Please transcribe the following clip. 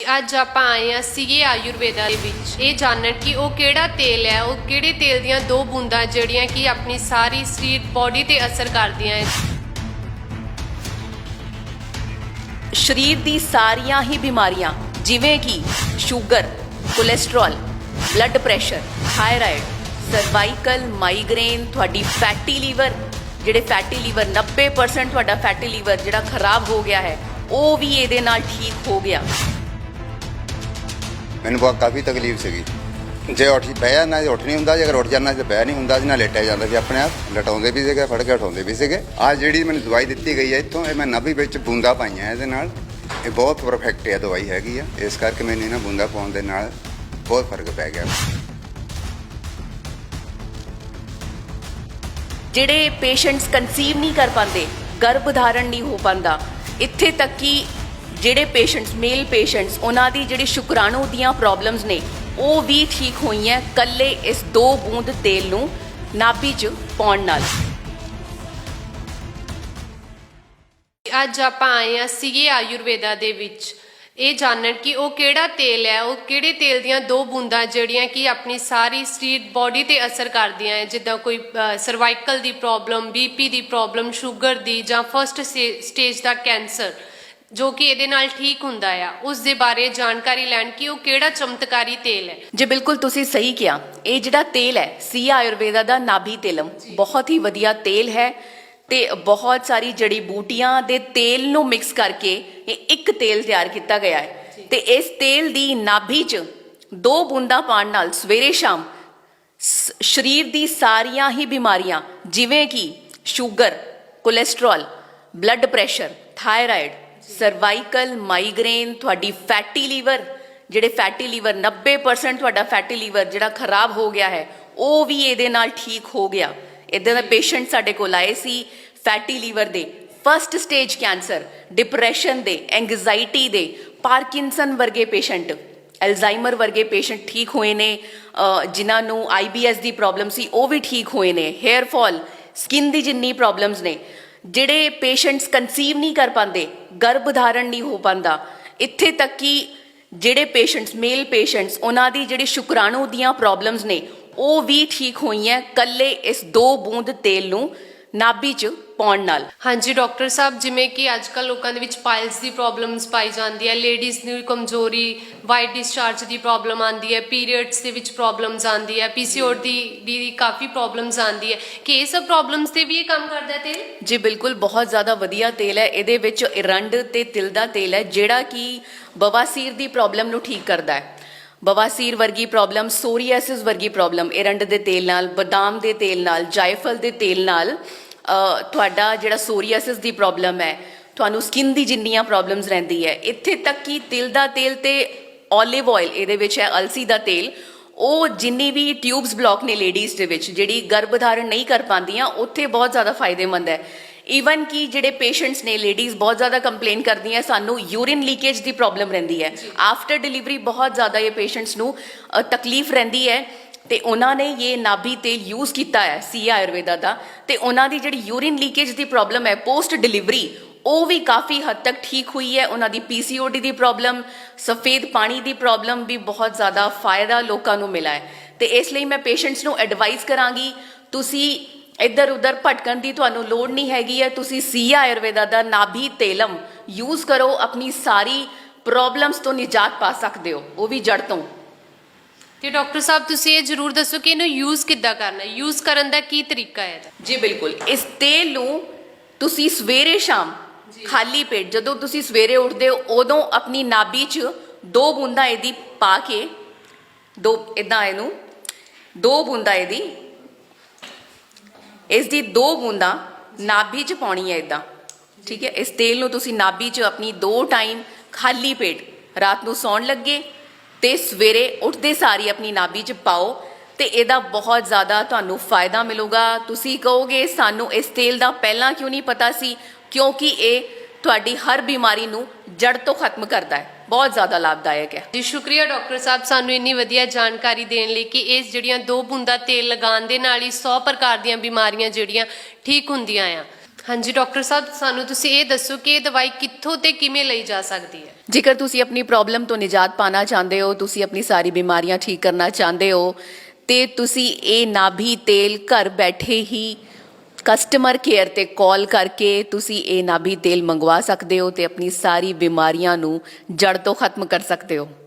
ਅੱਜ ਆਪਾਂ ਆਏ ਹਾਂ ਸੀਗੇ ਆਯੁਰਵੇਦਾ ਦੇ ਵਿੱਚ। ਇਹ ਜਾਣਨ ਕਿ ਉਹ ਕਿਹੜਾ ਤੇਲ ਹੈ, ਉਹ ਕਿਹੜੇ ਤੇਲ ਦੀਆਂ ਦੋ ਬੂੰਦਾਂ ਜਿਹੜੀਆਂ ਕਿ ਆਪਣੀ ਸਾਰੀ ਸਰੀਰ ਬੋਡੀ ਤੇ ਅਸਰ ਕਰਦੀਆਂ ਹੈ ਸਰੀਰ ਦੀ ਸਾਰੀਆਂ ਹੀ ਬਿਮਾਰੀਆਂ, ਜਿਵੇਂ ਕਿ sugar cholesterol blood pressure thyroid cervical migraine ਤੁਹਾਡੀ ਫੈਟੀ ਲੀਵਰ ਜਿਹੜੇ ਫੈਟੀ ਲੀਵਰ 90% ਤੁਹਾਡਾ ਫੈਟੀ ਲੀਵਰ ਜਿਹੜਾ ਖਰਾਬ ਹੋ ਗਿਆ ਹੈ, ਉਹ ਵੀ ਇਹਦੇ ਨਾਲ ਠੀਕ ਹੋ ਗਿਆ। ਮੈਨੂੰ ਬਹੁਤ ਕਾਫੀ ਤਕਲੀਫ ਸੀਗੀ। ਜੇ ਉੱਠ ਬਹਿ ਜਾਣਾ ਜੇ ਉੱਠ ਨਹੀਂ ਹੁੰਦਾ, ਜੇ ਅਗਰ ਉੱਠ ਜਾਣਾ ਤੇ ਬਹਿ ਨਹੀਂ ਹੁੰਦਾ ਸੀ ਨਾ ਲੇਟਿਆ ਜਾਂਦਾ ਸੀ ਆਪਣੇ ਆਪ, ਲਟਾਉਂਦੇ ਵੀ ਸੀਗੇ, ਫੜ ਕੇ ਉਠਾਉਂਦੇ ਵੀ ਸੀਗੇ। ਆ ਜਿਹੜੀ ਮੈਨੂੰ ਦਵਾਈ ਦਿੱਤੀ ਗਈ ਹੈ ਇੱਥੋਂ, ਇਹ ਮੈਂ ਨਭੀ ਵਿੱਚ ਬੂੰਦਾ ਪਾਈਆਂ ਇਹਦੇ ਨਾਲ। ਇਹ ਬਹੁਤ ਪਰਫੈਕਟ ਹੈ ਦਵਾਈ ਹੈਗੀ ਆ। ਇਸ ਕਰਕੇ ਮੈਨੂੰ ਇਹਨਾਂ ਬੂੰਦਾ ਪਾਉਣ ਦੇ ਨਾਲ ਬਹੁਤ ਫ਼ਰਕ ਪੈ ਗਿਆ। ਜਿਹੜੇ ਪੇਸ਼ੈਂਟਸ ਕਨਸੀਵ ਨਹੀਂ ਕਰ ਪਾਉਂਦੇ, ਗਰਭ ਧਾਰਨ ਨਹੀਂ ਹੋ ਪਾਉਂਦਾ, ਇੱਥੇ ਤੱਕ ਕਿ ਜਿਹੜੇ ਪੇਸ਼ੈਂਟਸ ਮੇਲ ਪੇਸ਼ੈਂਟਸ ਉਹਨਾਂ ਦੀ ਜਿਹੜੀ ਸ਼ੁਕਰਾਣੂ ਦੀਆਂ ਪ੍ਰੋਬਲਮਸ ਨੇ, ਉਹ ਵੀ ਠੀਕ ਹੋਈਆਂ ਕੱਲੇ ਇਸ ਦੋ ਬੂੰਦ ਤੇਲ ਨੂੰ ਨਾਭੀ 'ਚ ਪਾਉਣ ਨਾਲ। ਅੱਜ ਆਪਾਂ ਆਏ ਹਾਂ ਸੀਗੇ ਆਯੁਰਵੇਦਾ ਦੇ ਵਿੱਚ। ਇਹ ਜਾਣਨ ਕਿ ਉਹ ਕਿਹੜਾ ਤੇਲ ਹੈ, ਉਹ ਕਿਹੜੇ ਤੇਲ ਦੀਆਂ ਦੋ ਬੂੰਦਾਂ ਜਿਹੜੀਆਂ ਕਿ ਆਪਣੀ ਸਾਰੀ ਸਰੀਰ ਬੋਡੀ ਤੇ ਅਸਰ ਕਰਦੀਆਂ ਹੈ। ਜਿੱਦਾਂ ਕੋਈ ਸਰਵਾਈਕਲ ਦੀ ਪ੍ਰੋਬਲਮ ਬੀਪੀ ਦੀ ਪ੍ਰੋਬਲਮ ਸ਼ੂਗਰ ਦੀ ਜਾਂ ਫਰਸਟ ਸਟੇਜ ਦਾ ਕੈਂਸਰ ਜੋ ਕਿ ਇਹਦੇ ਨਾਲ ਠੀਕ ਹੁੰਦਾ ਆ। ਉਸ ਦੇ ਬਾਰੇ ਜਾਣਕਾਰੀ ਲੈਣ ਕਿ ਉਹ ਕਿਹੜਾ ਚਮਤਕਾਰੀ ਤੇਲ ਹੈ। ਜੇ ਬਿਲਕੁਲ ਤੁਸੀਂ ਸਹੀ ਕਿਹਾ ਇਹ ਜਿਹੜਾ ਤੇਲ ਹੈ ਸੀ ਆਯੁਰਵੇਦਾ ਦਾ ਨਾਭੀ ਤੇਲਮ। ਬਹੁਤ ਹੀ ਵਧੀਆ ਤੇਲ ਹੈ ਤੇ ਬਹੁਤ ਸਾਰੀ ਜੜੀ ਬੂਟੀਆਂ ਦੇ ਤੇਲ ਨੂੰ ਮਿਕਸ ਕਰਕੇ ਇਹ ਇੱਕ ਤੇਲ ਤਿਆਰ ਕੀਤਾ ਗਿਆ ਹੈ। ਤੇ ਇਸ ਤੇਲ ਦੀ ਨਾਭੀ 'ਚ ਦੋ ਬੂੰਦਾਂ ਪਾਉਣ ਨਾਲ ਸਵੇਰੇ ਸ਼ਾਮ ਸਰੀਰ ਦੀ ਸਾਰੀਆਂ ਹੀ ਬਿਮਾਰੀਆਂ ਜਿਵੇਂ ਕਿ sugar cholesterol blood pressure thyroid cervical migraine ਤੁਹਾਡੀ ਫੈਟੀ ਲੀਵਰ ਜਿਹੜੇ ਫੈਟੀ ਲੀਵਰ 90% ਤੁਹਾਡਾ ਫੈਟੀ ਲੀਵਰ ਜਿਹੜਾ ਖਰਾਬ ਹੋ ਗਿਆ ਹੈ ਉਹ ਵੀ ਇਹਦੇ ਨਾਲ ਠੀਕ ਹੋ ਗਿਆ। ਇਦਾਂ ਦਾ ਪੇਸ਼ੈਂਟ ਸਾਡੇ ਕੋਲ ਆਏ ਸੀ ਫੈਟੀ ਲੀਵਰ ਦੇ ਫਰਸਟ ਸਟੇਜ ਕੈਂਸਰ ਡਿਪਰੈਸ਼ਨ ਦੇ ਐਂਗਜ਼ਾਇਟੀ ਦੇ ਪਾਰਕਿੰਸਨ ਵਰਗੇ ਪੇਸ਼ੈਂਟ ਐਲਜ਼ਾਈਮਰ ਵਰਗੇ ਪੇਸ਼ੈਂਟ ਠੀਕ ਹੋਏ ਨੇ ਅ, ਜਿਨ੍ਹਾਂ ਨੂੰ ਆਈਬੀਐਸ ਦੀ ਪ੍ਰੋਬਲਮ ਸੀ ਉਹ ਵੀ ਠੀਕ ਹੋਏ ਨੇ। ਹੇਅਰ ਫਾਲ ਸਕਿਨ ਦੀ ਜਿੰਨੀ ਪ੍ਰੋਬਲਮਸ ਨੇ ਜਿਹੜੇ ਪੇਸ਼ੈਂਟਸ ਕਨਸੀਵ ਨਹੀਂ ਕਰ ਪਾਉਂਦੇ, ਗਰਭ ਧਾਰਨ ਨਹੀਂ ਹੋ ਪਾਉਂਦਾ, ਇੱਥੇ ਤੱਕ ਕਿ ਜਿਹੜੇ ਪੇਸ਼ੈਂਟਸ ਮੇਲ ਪੇਸ਼ੈਂਟਸ, ਉਹਨਾਂ ਦੀ ਜਿਹੜੀ ਸ਼ੁਕਰਾਣੂ ਦੀਆਂ ਪ੍ਰੋਬਲਮਸ ਨੇ, ਉਹ ਵੀ ਠੀਕ ਹੋਈਆਂ ਕੱਲੇ ਇਸ ਦੋ ਬੂੰਦ ਤੇਲ ਨੂੰ ਨਾਭੀ 'ਚ ਪਾਉਣ ਨਾਲ। ਹਾਂਜੀ ਡਾਕਟਰ ਸਾਹਿਬ ਜਿਵੇਂ ਕਿ ਅੱਜ ਕੱਲ ਲੋਕਾਂ ਦੇ ਵਿੱਚ ਪਾਈਲਸ ਦੀ ਪ੍ਰੋਬਲਮਸ ਪਾਈ ਜਾਂਦੀ ਹੈ ਲੇਡੀਜ਼ ਦੀ ਕਮਜ਼ੋਰੀ ਵਾਈਟ ਡਿਸਚਾਰਜ ਦੀ ਪ੍ਰੋਬਲਮ ਆਂਦੀ ਹੈ ਪੀਰੀਅਡਸ ਦੇ ਵਿੱਚ ਪ੍ਰੋਬਲਮਸ ਆਂਦੀ ਹੈ ਪੀਸੀਓਡੀ ਦੀ ਦੀ ਕਾਫੀ ਪ੍ਰੋਬਲਮਸ ਆਂਦੀ ਹੈ। ਕਿ ਇਹ ਸਭ ਪ੍ਰੋਬਲਮਸ ਤੇ ਵੀ ਇਹ ਕੰਮ ਕਰਦਾ ਹੈ ਤੇਲ? ਜੀ ਬਿਲਕੁਲ ਬਹੁਤ ਜ਼ਿਆਦਾ ਵਧੀਆ ਤੇਲ ਹੈ। ਇਹਦੇ ਵਿੱਚ ਇਰੰਡ ਤੇ ਤਿਲ ਦਾ ਤੇਲ ਹੈ ਜਿਹੜਾ ਕਿ ਬਵਾਸੀਰ ਦੀ ਪ੍ਰੋਬਲਮ ਨੂੰ ਠੀਕ ਕਰਦਾ ਹੈ। ਬਵਾਸੀਰ ਵਰਗੀ ਪ੍ਰੋਬਲਮ ਸੋਰੀਆਸਿਸ ਵਰਗੀ ਪ੍ਰੋਬਲਮ ਇਰੰਡ ਦੇ ਤੇਲ ਨਾਲ, ਬਦਾਮ ਦੇ ਤੇਲ ਨਾਲ, ਜਾਇਫਲ ਦੇ ਤੇਲ ਨਾਲ ਤੁਹਾਡਾ ਜਿਹੜਾ ਸੋਰੀਆਸਿਸ ਦੀ ਪ੍ਰੋਬਲਮ ਹੈ, ਤੁਹਾਨੂੰ ਸਕਿਨ ਦੀ ਜਿੰਨੀਆਂ ਪ੍ਰੋਬਲਮਸ ਰਹਿੰਦੀ ਹੈ, ਇੱਥੇ ਤੱਕ ਕਿ ਤਿਲ ਦਾ ਤੇਲ ਤੇ 올ਿਵ ਆਇਲ ਇਹਦੇ ਵਿੱਚ ਹੈ ਅਲਸੀ ਦਾ ਤੇਲ, ਉਹ ਜਿੰਨੀ ਵੀ ਟਿਊਬਸ ਬਲੌਕ ਨੇ ਲੇਡੀਜ਼ ਦੇ ਵਿੱਚ, ਜਿਹੜੀ ਗਰਭ ਧਾਰਨ ਨਹੀਂ ਕਰ ਪਾਉਂਦੀਆਂ, ਉੱਥੇ ਬਹੁਤ ਜ਼ਿਆਦਾ ਫਾਇਦੇਮੰਦ ਹੈ। ਈਵਨ ਕਿ ਜਿਹੜੇ ਪੇਸ਼ੈਂਟਸ ਨੇ ਲੇਡੀਜ਼ ਬਹੁਤ ਜ਼ਿਆਦਾ ਕੰਪਲੇਨ ਕਰਦੀਆਂ ਸਾਨੂੰ ਯੂਰਿਨ ਲੀਕੇਜ ਦੀ ਪ੍ਰੋਬਲਮ ਰਹਿੰਦੀ ਹੈ ਆਫਟਰ ਡਿਲੀਵਰੀ ਬਹੁਤ ਜ਼ਿਆਦਾ ਇਹ ਪੇਸ਼ੈਂਟਸ ਨੂੰ ਅ, ਤਕਲੀਫ ਰਹਿੰਦੀ ਹੈ ਤੇ ਉਹਨਾਂ ਨੇ ਇਹ ਨਾਭੀ ਤੇਲ ਯੂਜ਼ ਕੀਤਾ ਹੈ ਸੀ ਆਯੁਰਵੇਦਾ ਦਾ ਤੇ ਉਹਨਾਂ ਦੀ ਜਿਹੜੀ ਯੂਰਿਨ ਲੀਕੇਜ ਦੀ ਪ੍ਰੋਬਲਮ ਹੈ ਪੋਸਟ ਡਿਲੀਵਰੀ ਉਹ ਵੀ ਕਾਫੀ ਹੱਦ ਤੱਕ ਠੀਕ ਹੋਈ ਹੈ ਉਹਨਾਂ ਦੀ ਪੀਸੀਓਡੀ ਦੀ ਪ੍ਰੋਬਲਮ ਸਫੇਦ ਪਾਣੀ ਦੀ ਪ੍ਰੋਬਲਮ ਵੀ ਬਹੁਤ ਜ਼ਿਆਦਾ ਫਾਇਦਾ ਲੋਕਾਂ ਨੂੰ ਮਿਲਾ ਹੈ ਤੇ ਇਸ ਲਈ ਮੈਂ ਪੇਸ਼ੈਂਟਸ ਨੂੰ ਐਡਵਾਈਸ ਕਰਾਂਗੀ ਤੁਸੀਂ ਇੱਧਰ ਉੱਧਰ ਭਟਕਣ ਦੀ ਤੁਹਾਨੂੰ ਲੋੜ ਨਹੀਂ ਹੈਗੀ ਹੈ। ਤੁਸੀਂ ਸੀ ਆਯੁਰਵੇਦਾ ਦਾ ਨਾਭੀ ਤੇਲਮ ਯੂਜ਼ ਕਰੋ। ਆਪਣੀ ਸਾਰੀ ਪ੍ਰੋਬਲਮਸ ਤੋਂ ਨਿਜਾਤ ਪਾ ਸਕਦੇ ਹੋ। ਉਹ ਵੀ ਜੜ ਤੋਂ। ਤੇ ਡਾਕਟਰ ਸਾਹਿਬ ਤੁਸੀਂ ਇਹ ਜ਼ਰੂਰ ਦੱਸੋ ਕਿ ਇਹਨੂੰ ਯੂਜ਼ ਕਿੱਦਾਂ ਕਰਨਾ ਹੈ? ਯੂਜ਼ ਕਰਨ ਦਾ ਕੀ ਤਰੀਕਾ ਹੈ ਇਹਦਾ? ਜੀ ਬਿਲਕੁਲ। ਇਸ ਤੇਲ ਨੂੰ ਤੁਸੀਂ ਸਵੇਰੇ ਸ਼ਾਮ ਖਾਲੀ ਪੇਟ ਜਦੋਂ ਤੁਸੀਂ ਸਵੇਰੇ ਉੱਠਦੇ ਹੋ ਉਦੋਂ ਆਪਣੀ ਨਾਭੀ 'ਚ ਦੋ ਬੂੰਦਾਂ ਇਹਦੀ ਪਾ ਕੇ ਦੋ ਇਦਾਂ ਇਹਨੂੰ ਦੋ ਬੂੰਦਾਂ ਇਹਦੀ ਇਸ ਦੀ ਦੋ ਬੂੰਦਾਂ ਨਾਭੀ 'ਚ ਪਾਉਣੀ ਹੈ ਇਦਾਂ ਠੀਕ ਹੈ? ਇਸ ਤੇਲ ਨੂੰ ਤੁਸੀਂ ਨਾਭੀ 'ਚ ਆਪਣੀ ਦੋ ਟਾਈਮ ਖਾਲੀ ਪੇਟ ਰਾਤ ਨੂੰ ਸੌਣ ਲੱਗੇ ਤੇ ਸਵੇਰੇ ਉੱਠਦੇ ਸਾਰੀ ਆਪਣੀ ਨਾਭੀ 'ਚ ਪਾਓ ਤੇ ਇਹਦਾ ਬਹੁਤ ਜ਼ਿਆਦਾ ਤੁਹਾਨੂੰ ਫਾਇਦਾ ਮਿਲੂਗਾ। ਤੁਸੀਂ ਕਹੋਗੇ, ਸਾਨੂੰ ਇਸ ਤੇਲ ਦਾ ਪਹਿਲਾਂ ਕਿਉਂ ਨਹੀਂ ਪਤਾ ਸੀ? ਕਿਉਂਕਿ ਇਹ ਤੁਹਾਡੀ ਹਰ ਬਿਮਾਰੀ ਨੂੰ ਜੜ ਤੋਂ ਖਤਮ ਕਰਦਾ ਹੈ। ਬਹੁਤ ਜ਼ਿਆਦਾ ਲਾਭਦਾਇਕ ਹੈ। ਜੀ ਸ਼ੁਕਰੀਆ ਡਾਕਟਰ ਸਾਹਿਬ ਸਾਨੂੰ ਇੰਨੀ ਵਧੀਆ ਜਾਣਕਾਰੀ ਦੇਣ ਲਈ ਕਿ ਇਸ ਜਿਹੜੀਆਂ ਦੋ ਬੂੰਦਾਂ ਤੇਲ ਲਗਾਉਣ ਦੇ ਨਾਲ ਹੀ 100 ਪ੍ਰਕਾਰ ਦੀਆਂ ਬਿਮਾਰੀਆਂ ਜਿਹੜੀਆਂ ਠੀਕ ਹੁੰਦੀਆਂ ਆ। ਹਾਂਜੀ ਡਾਕਟਰ ਸਾਹਿਬ ਸਾਨੂੰ ਤੁਸੀਂ ਇਹ ਦੱਸੋ ਕਿ ਇਹ ਦਵਾਈ ਕਿੱਥੋਂ ਤੇ ਕਿਵੇਂ ਲਈ ਜਾ ਸਕਦੀ ਹੈ? ਜੇਕਰ ਤੁਸੀਂ ਆਪਣੀ ਪ੍ਰੋਬਲਮ ਤੋਂ ਨਿਜਾਤ ਪਾਣਾ ਚਾਹੁੰਦੇ ਹੋ ਤੁਸੀਂ ਆਪਣੀ ਸਾਰੀ ਬਿਮਾਰੀਆਂ ਠੀਕ ਕਰਨਾ ਚਾਹੁੰਦੇ ਹੋ ਤੇ ਤੁਸੀਂ ਇਹ ਨਾਭੀ ਤੇਲ ਘਰ ਬੈਠੇ ਹੀ ਕਸਟਮਰ ਕੇਅਰ ਤੇ ਕਾਲ ਕਰਕੇ ਤੁਸੀਂ ਇਹ ਨਾਭੀ ਤੇਲ ਮੰਗਵਾ ਸਕਦੇ ਹੋ ਤੇ ਆਪਣੀ ਸਾਰੀ ਬਿਮਾਰੀਆਂ ਨੂੰ ਜੜ ਤੋਂ ਖਤਮ ਕਰ ਸਕਦੇ ਹੋ।